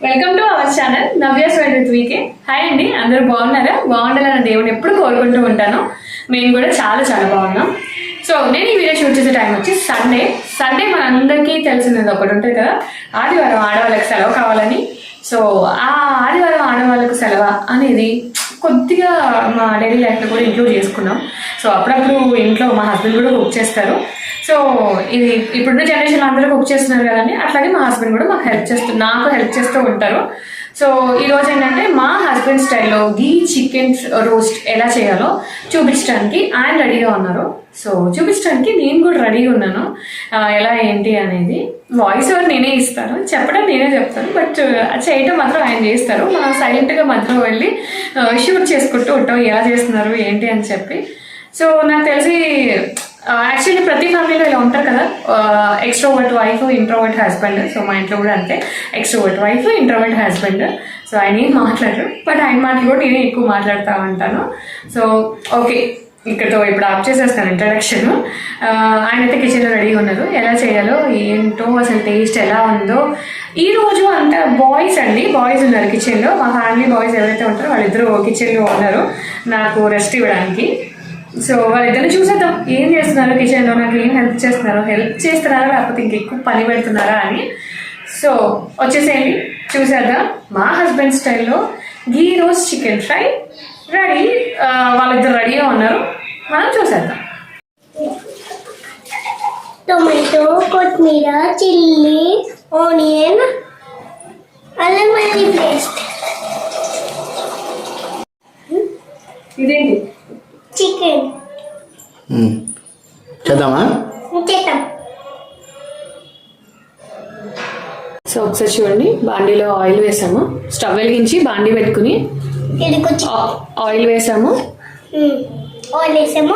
Welcome to our channel నవ్యాస్ వెంట వీకే హాయ్ అండి అందరూ బాగున్నారా? బాగుండాలని దేవుని ఎప్పుడు కోరుకుంటూ ఉంటాను. మేము కూడా చాలా చాలా బాగున్నాం. సో నేను ఈ వీడియో షూట్ చేసే టైం వచ్చి సండే సండే మనందరికీ తెలిసినది ఒకటి ఉంటుంది కదా? ఆదివారం ఆడవాళ్ళకి సెలవు కావాలని. సో ఆ ఆదివారం ఆడవాళ్ళకు సెలవు అనేది కొద్దిగా మా డైలీ లైఫ్లో కూడా ఇంక్లూడ్ చేసుకున్నాం. సో అప్పుడప్పుడు ఇంట్లో మా హస్బెండ్ కూడా కుక్ చేస్తారు. సో ఇది ఇప్పుడున్న జనరేషన్ అందరూ కుక్ చేస్తున్నారు కదండి అట్లాగే మా హస్బెండ్ కూడా మాకు హెల్ప్ చేస్తూ నాకు హెల్ప్ చేస్తూ ఉంటారు. సో ఈరోజు ఏంటంటే మా హస్బెండ్ స్టైల్లో గీ చికెన్ రోస్ట్ ఎలా చేయాలో చూపించడానికి ఆయన రెడీగా ఉన్నారు. సో చూపించడానికి నేను కూడా రెడీగా ఉన్నాను. ఎలా ఏంటి అనేది. వాయిస్ ఓవర్ నేనే ఇస్తాను. చెప్పడం నేనే చెప్తాను. బట్ చేయటం మాత్రం ఆయన చేస్తారు. మనం సైలెంట్గా మధ్యలో వెళ్ళి షూట్ చేసుకుంటూ ఉంటాం. ఎలా చేస్తున్నారు ఏంటి అని చెప్పి. సో నాకు తెలిసి యాక్చువల్లీ ప్రతి ఫ్యామిలీలో ఇలా ఉంటారు కదా. Extrovert wife introvert husband so మా ఇంట్లో కూడా అంతే. Extrovert wife introvert husband so ఆయన ఏం మాట్లాడరు. బట్ ఆయన మాటలు కూడా నేనే ఎక్కువ మాట్లాడుతూ ఉంటాను. సో ఓకే ఇక్కడతో ఇప్పుడు ఆఫ్ చేసేస్తాను ఇంట్రడక్షన్ ఆయన అయితే కిచెన్లో రెడీగా ఉన్నారు. ఎలా చేయాలో ఏంటో అసలు టేస్ట్ ఎలా ఉందో. ఈ రోజు అంత బాయ్స్ అండి. బాయ్స్ ఉన్నారు కిచెన్లో మా ఫ్యామిలీ బాయ్స్ ఎవరైతే ఉంటారో వాళ్ళిద్దరూ కిచెన్లో ఉన్నారు. నాకు రెస్ట్ ఇవ్వడానికి. సో వాళ్ళిద్దరిని చూసేద్దాం. ఏం చేస్తున్నారు కిచెన్లో నాకు ఏం హెల్ప్ చేస్తున్నారు? హెల్ప్ చేస్తున్నారా? లేకపోతే ఇంకెక్కువ పని పెడుతున్నారా అని. సో వచ్చేసేయండి. చూసేద్దాం. మా హస్బెండ్ స్టైల్లో ghee roast chicken fry ready వాళ్ళిద్దరు రెడీగా ఉన్నారు. మనం చూసేద్దాం. టొమాటో కొత్తిమీర చిల్లీ ఆనియన్ అల్లం వెల్లుల్లి పేస్ట్ ఇదేంటి? చికెన్ మ్మ్. చేద్దామా? చేద్దాం. సో ఒకసారి చూడండి బాండీలో ఆయిల్ వేసాము. స్టవ్ వెలిగించి బాండీ పెట్టుకుని ఆయిల్ వేసాము. ఆయిల్ వేసాము.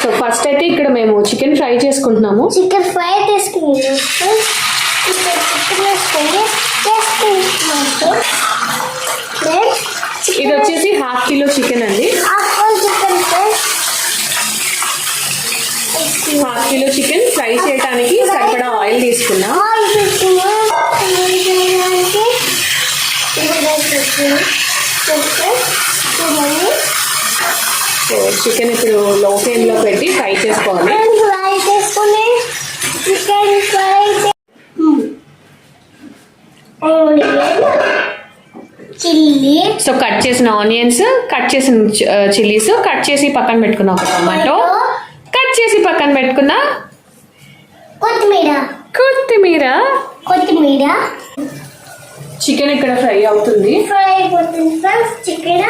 సో ఫస్ట్ అయితే ఇక్కడ మేము చికెన్ ఫ్రై చేసుకుంటున్నాము. చికెన్ ఫ్రై ఫ్రెండ్స్ ఇది వచ్చేసి హాఫ్ కిలో చికెన్ అండి. హాఫ్ కిలో చికెన్ ఫ్రై చేయడానికి సరిపడా ఆయిల్ తీసుకున్నాం ఆయిల్ చేయడానికి ఇప్పుడు వేసుకుంటున్నాం చూడండి సో చికెన్ ఇప్పుడు లో ఫ్లేమ్లో పెట్టి ఫ్రై చేసుకోవాలి. చిల్లీ సో కట్ చేసిన ఆనియన్స్ కట్ చేసిన చిల్లీస్ కట్ చేసి పక్కన పెట్టుకున్న ఒక టొమాటో కట్ చేసి పక్కన పెట్టుకున్న కొత్తిమీర. కొత్తిమీర. కొత్తిమీర చికెన్ ఇక్కడ ఫ్రై అవుతుంది. ఫ్రై అయిపోతుంది ఫ్రెండ్స్ చికెన్.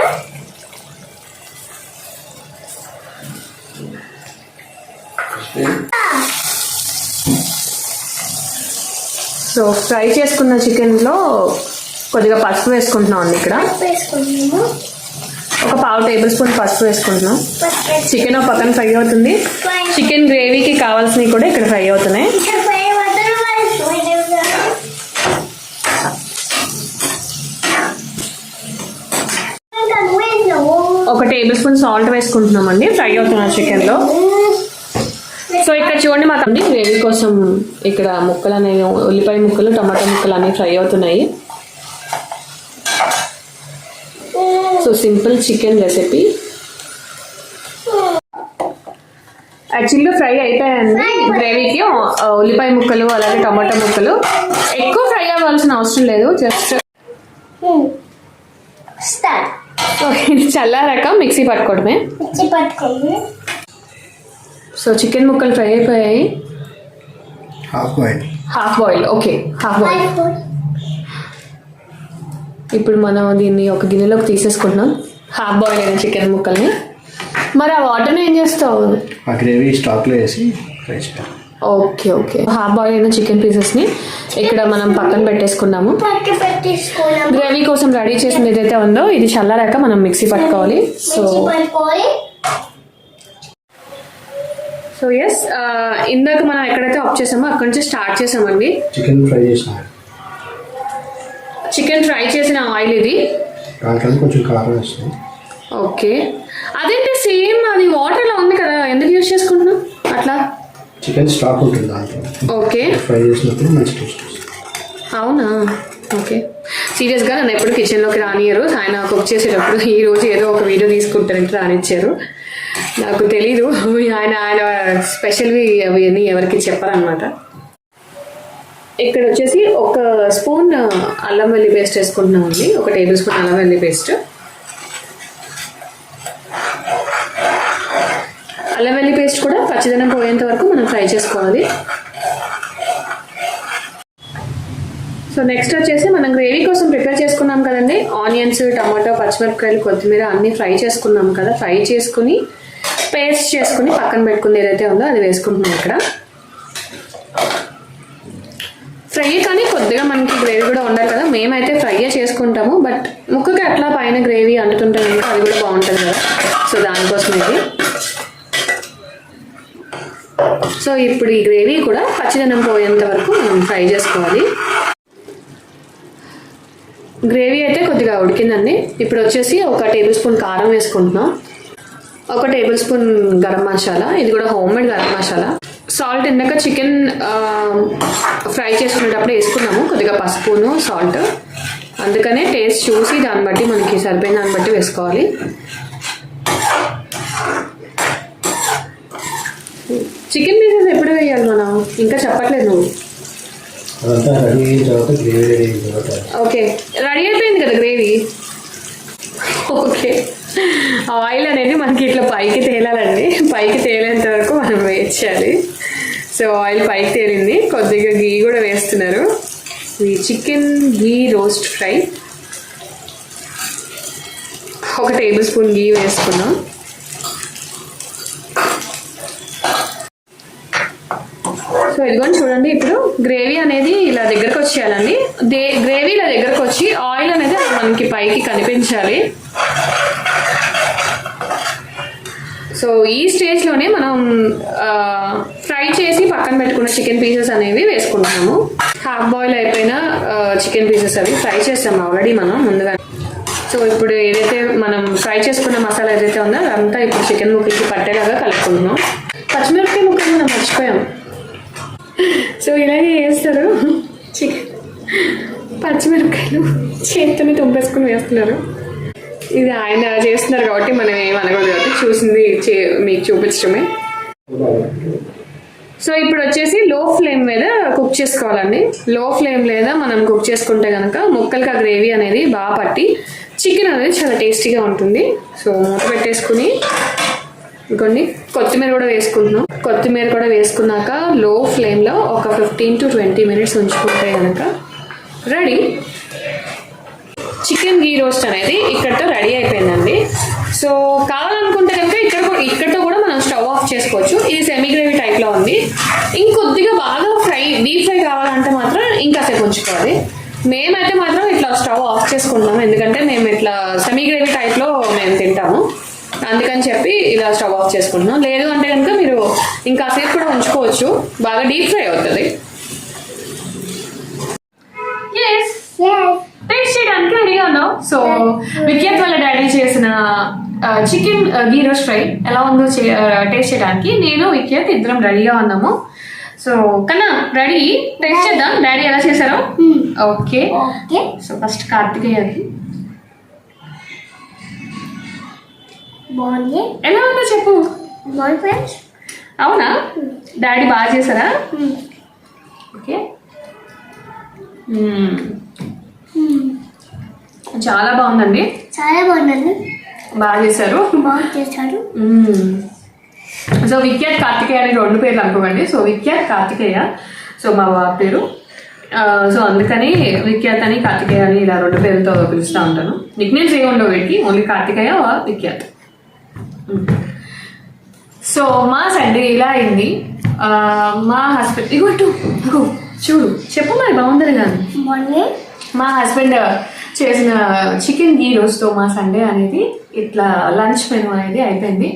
సో ఫ్రై చేసుకున్న చికెన్లో కొద్దిగా పసుపు వేసుకుంటున్నాం అండి ఇక్కడ. ఒక పావు టేబుల్ స్పూన్ పసుపు వేసుకుంటున్నాం. చికెన్ ఒక పక్కన ఫ్రై అవుతుంది. చికెన్ గ్రేవీకి కావాల్సినవి కూడా ఇక్కడ ఫ్రై అవుతున్నాయి. ఒక టేబుల్ స్పూన్ సాల్ట్ వేసుకుంటున్నాం అండి ఫ్రై అవుతున్న చికెన్లో సో ఇక్కడ చూడండి మాకు అండి గ్రేవీ కోసం ఇక్కడ ముక్కలు అనేవి ఉల్లిపాయ ముక్కలు టమాటా ముక్కలు అనేవి ఫ్రై అవుతున్నాయి. So simple chicken recipe. యాక్చువల్గా ఫ్రై అయిపోయాయండి గ్రేవీకి. ఉల్లిపాయ ముక్కలు అలాగే టమాటా ముక్కలు. ఎక్కువ ఫ్రై అవ్వాల్సిన అవసరం లేదు జస్ట్ ఇది చల్లారాక మిక్సీ పట్టుకోవడమే. మిర్చి పట్టుకోండి. సో చికెన్ ముక్కలు ఫ్రై అయిపోయాయి. Half boil half boil okay half boil ఇప్పుడు మనం దీన్ని ఒక గిన్నెలోకి తీసేసుకుంటున్నాం. హాఫ్ బాయిల్ అయిన చికెన్ ముక్కల్ని. మరి ఆ వాటర్ని ఏం చేస్తావు? ఆ గ్రేవీ స్టాక్లో వేసి ఫ్రై చేయాలి ఓకే ఓకే హాఫ్ బాయిల్ అయిన చికెన్ పీసెస్ని ఇక్కడ మనం పక్కన పెట్టేసుకున్నాము. పట్టి పెట్టేసుకున్నాము గ్రేవీ కోసం రెడీ చేసింది ఏదైతే ఉందో ఇది చల్లారాక మనం మిక్సీ పట్టుకోవాలి. సో సో ఎస్ ఇందాక మనం ఎక్కడైతే ఆఫ్ చేసామో అక్కడ నుంచి స్టార్ట్ చేసామండి చికెన్ ఫ్రై చేసిన చికెన్ ఫ్రై చేసిన ఆయిల్ ఇది. కొంచెం కారం వేస్తుంది ఓకే అదేంటి సేమ్ అది వాటర్లో ఉంది కదా ఎందుకు యూజ్ చేసుకుంటున్నాం అట్లా? చికెన్ స్టాక్ ఉంటుంది దాంట్లో. ఓకే ఫ్రై చేసినప్పుడు మంచి టేస్ట్ అవునా? ఓకే సీరియస్గా నన్ను ఎప్పుడు కిచెన్లోకి రానియరు ఆయన కుక్ చేసేటప్పుడు ఈ రోజు ఏదో ఒక వీడియో తీసుకుంటారంటే రానిచ్చారు. నాకు తెలీదు. ఆయన ఆయన స్పెషల్వి అవన్నీ ఎవరికి చెప్పారనమాట ఇక్కడ వచ్చేసి ఒక స్పూన్ అల్లం వెల్లి పేస్ట్ వేసుకుంటున్నామండి ఒక టేబుల్ స్పూన్ అల్లం వెల్లి పేస్ట్. అల్లం వెల్లి పేస్ట్ కూడా పచ్చిదనం పోయేంత వరకు మనం ఫ్రై చేసుకోవాలి. సో నెక్స్ట్ వచ్చేసి మనం గ్రేవీ కోసం ప్రిపేర్ చేసుకున్నాం కదండి. ఆనియన్స్ టమాటో పచ్చిమిరపకాయలు కొత్తిమీర అన్నీ ఫ్రై చేసుకున్నాం కదా. ఫ్రై చేసుకుని పేస్ట్ చేసుకుని పక్కన పెట్టుకుంది ఏదైతే ఉందో అది వేసుకుంటున్నాం ఇక్కడ. ఫ్రై కానీ కొద్దిగా మనకి గ్రేవీ కూడా ఉండాలి కదా మేమైతే ఫ్రైయే చేసుకుంటాము బట్ ముక్కకి అట్లా పైన గ్రేవీ అంటుతుంటే కనుక అది కూడా బాగుంటుంది కదా. సో దానికోసం ఇది. సో ఇప్పుడు ఈ గ్రేవీ కూడా పచ్చిదనం పోయేంత వరకు మనం ఫ్రై చేసుకోవాలి. గ్రేవీ అయితే కొద్దిగా ఉడికిందండి. ఇప్పుడు వచ్చేసి ఒక టేబుల్ స్పూన్ కారం వేసుకుంటున్నాం. ఒక టేబుల్ స్పూన్ గరం మసాలా ఇది కూడా home made garam masala. Salt ఇందాక చికెన్ ఫ్రై చేసుకునేటప్పుడు వేసుకున్నాము కొద్దిగా పసుపును సాల్ట్. అందుకనే టేస్ట్ చూసి దాన్ని బట్టి మనకి సరిపోయిన దాన్ని బట్టి వేసుకోవాలి. చికెన్ పీసెస్ ఎప్పుడు వేయాలి మనం? ఇంకా చెప్పట్లేదు నువ్వు. ఓకే. రెడీ అయిపోయింది కదా గ్రేవీ? ఓకే. ఆయిల్ అనేది మనకి ఇట్లా పైకి తేలాలండి. పైకి తేలేంత వరకు మనం వెయిట్ చేయాలి సో ఆయిల్ పైకి తేలింది. కొద్దిగా గీ కూడా వేస్తున్నారు. ఈ చికెన్ గీ రోస్ట్ ఫ్రై. ఒక టేబుల్ స్పూన్ గీ వేసుకున్నాం సో ఇదిగోండి చూడండి ఇప్పుడు గ్రేవీ అనేది ఇలా దగ్గరకు వచ్చేయాలండి. దే గ్రేవీ ఇలా దగ్గరకు వచ్చి ఆయిల్ అనేది మనకి పైకి కనిపించాలి. సో ఈ స్టేజ్లోనే మనం ఫ్రై చేసి పక్కన పెట్టుకున్న చికెన్ పీసెస్ అనేవి వేసుకుంటున్నాము హాఫ్ బాయిల్ అయిపోయిన చికెన్ పీసెస్ అవి ఫ్రై చేస్తాము ఆల్రెడీ మనం ముందుగా. సో ఇప్పుడు ఏదైతే మనం ఫ్రై చేసుకున్న మసాలా ఏదైతే ఉందో అదంతా ఇప్పుడు చికెన్ ముక్కలకి పట్టేలాగా కలుపుకుంటున్నాం. పచ్చిమిరపకాయ ముక్కలు మనం మర్చిపోయాం. సో ఇలాగే చేస్తారు. చికెన్ పచ్చిమిరపకాయలు చేతితోనే తుంపేసుకుని వేస్తున్నారు. ఇది ఆయన చేస్తున్నారు కాబట్టి మనం ఏం అనకూడదు కాబట్టి చూసింది చే- మీకు చూపించడమే. సో ఇప్పుడు వచ్చేసి లో ఫ్లేమ్ మీద కుక్ చేసుకోవాలండి. లో ఫ్లేమ్ లేదా మనం కుక్ చేసుకుంటే కనుక ముక్కలకి ఆ గ్రేవీ అనేది బాగా పట్టి చికెన్ అనేది చాలా టేస్టీగా ఉంటుంది. సో మూత పెట్టేసుకుని ఇంకొన్ని కొత్తిమీర కూడా వేసుకుంటున్నాం. కొత్తిమీర కూడా వేసుకున్నాక లో ఫ్లేమ్లో ఒక ఫిఫ్టీన్ టు ట్వంటీ మినిట్స్ ఉంచుకుంటే కనుక రెడీ. చికెన్ గీ రోస్ట్ అనేది ఇక్కడతో రెడీ అయిపోయిందండి. సో కావాలనుకుంటే కనుక ఇక్కడ ఇక్కడతో కూడా మనం స్టవ్ ఆఫ్ చేసుకోవచ్చు. ఇది సెమీ గ్రేవీ టైప్లో ఉంది. ఇంకొద్దిగా బాగా ఫ్రై డీప్ ఫ్రై కావాలంటే మాత్రం ఇంకాసేపు ఉంచుకోవాలి మేమైతే మాత్రం ఇట్లా స్టవ్ ఆఫ్ చేసుకుంటాము ఎందుకంటే మేము ఇట్లా సెమీ గ్రేవీ టైప్లో మేము తింటాము. అందుకని చెప్పి ఇలా స్టవ్ ఆఫ్ చేసుకుంటున్నాం. లేదు అంటే కనుక మీరు ఇంకాసేపు కూడా ఉంచుకోవచ్చు. బాగా డీప్ ఫ్రై అవుతుంది. Yes Yes. టేస్ట్ చేయడానికి రెడీగా ఉన్నాం సో విఖ్యాత్ వాళ్ళ డాడీ చేసిన చికెన్ గీ రోస్ట్ ఫ్రై ఎలా ఉందో టేస్ట్ చేయడానికి నేను విఖ్యాత్ ఇద్దరం రెడీగా ఉన్నాము. సో కన్నా రెడీ? టేస్ట్ చేద్దాం. డాడీ ఎలా చేశారో? Hmm. ఓకే. సో ఫస్ట్ కార్తికేయకి బాగుంది. ఎలా ఉందో చెప్పు. బాగుంది ఫ్రెండ్స్ అవునా? డాడీ బాగా చేశారా? ఓకే మ్మ్. చాలా బాగుందండి. చాలా బాగుందండి. బాగా చేశారు. బాగా చేశారు. సో విఖ్యాత్ కార్తికేయ అని రెండు పేర్లు అనుకోకండి సో విఖ్యాత్ కార్తికేయ. సో మా బాబు పేరు. సో అందుకని విఖ్యాత్ అని కార్తికేయ అని ఇలా రెండు పేర్లతో పిలుస్తూ ఉంటాను. నిక్ నేమ్స్ ఏమి ఉండవు వీటికి. ఓన్లీ కార్తికేయ విఖ్యాత్. సో మా సండే ఇలా అయింది. మా హస్బెండ్ ఇగో చూడు. చెప్పు మరి బాగుందని కానీ. మా హస్బెండ్ చేసిన చికెన్ గీ రోస్తో మా సండే అనేది ఇట్లా లంచ్ మెనూ అనేది అయిపోయింది.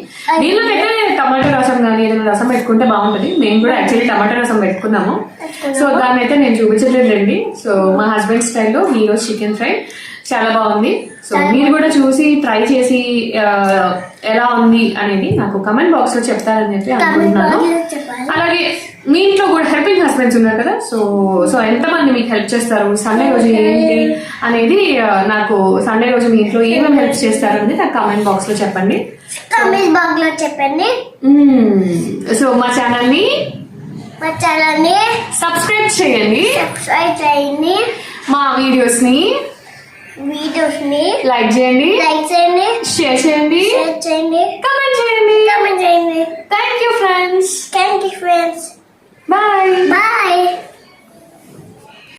దీనిలోకైతే టమాటో రసం కానీ ఏదైనా రసం పెట్టుకుంటే బాగుంటుంది. మేము కూడా యాక్చువల్లీ టమాటో రసం పెట్టుకున్నాము. సో దాన్ని అయితే నేను చూపించలేదండి సో మా హస్బెండ్ స్టైల్లో గీ రోస్ చికెన్ ఫ్రై. చాలా బాగుంది. సో మీరు కూడా చూసి ట్రై చేసి ఎలా ఉంది అనేది నాకు కమెంట్ బాక్స్లో చెప్తారని చెప్పి అనుకుంటున్నాను. అలాగే మీ ఇంట్లో కూడా హెల్పింగ్ హస్బెండ్స్ ఉన్నారు కదా? సో సో ఎంతమంది మీకు హెల్ప్ చేస్తారు? సండే రోజు ఏంటి అనేది నాకు సండే రోజు మీ ఇంట్లో ఏమేమి హెల్ప్ చేస్తారు అనేది నాకు కమెంట్ బాక్స్లో చెప్పండి. కామెంట్ బాక్స్లో చెప్పండి. సో మా ఛానల్ని మా ఛానల్ని సబ్స్క్రైబ్ చేయండి. సబ్స్క్రైబ్ చేయండి. మా వీడియోస్ని వీడియోస్ ని లైక్ చేయండి లైక్ చేయండి షేర్ చేయండి షేర్ చేయండి కామెంట్ చేయండి కామెంట్ చేయండి thank you friends thank you friends bye bye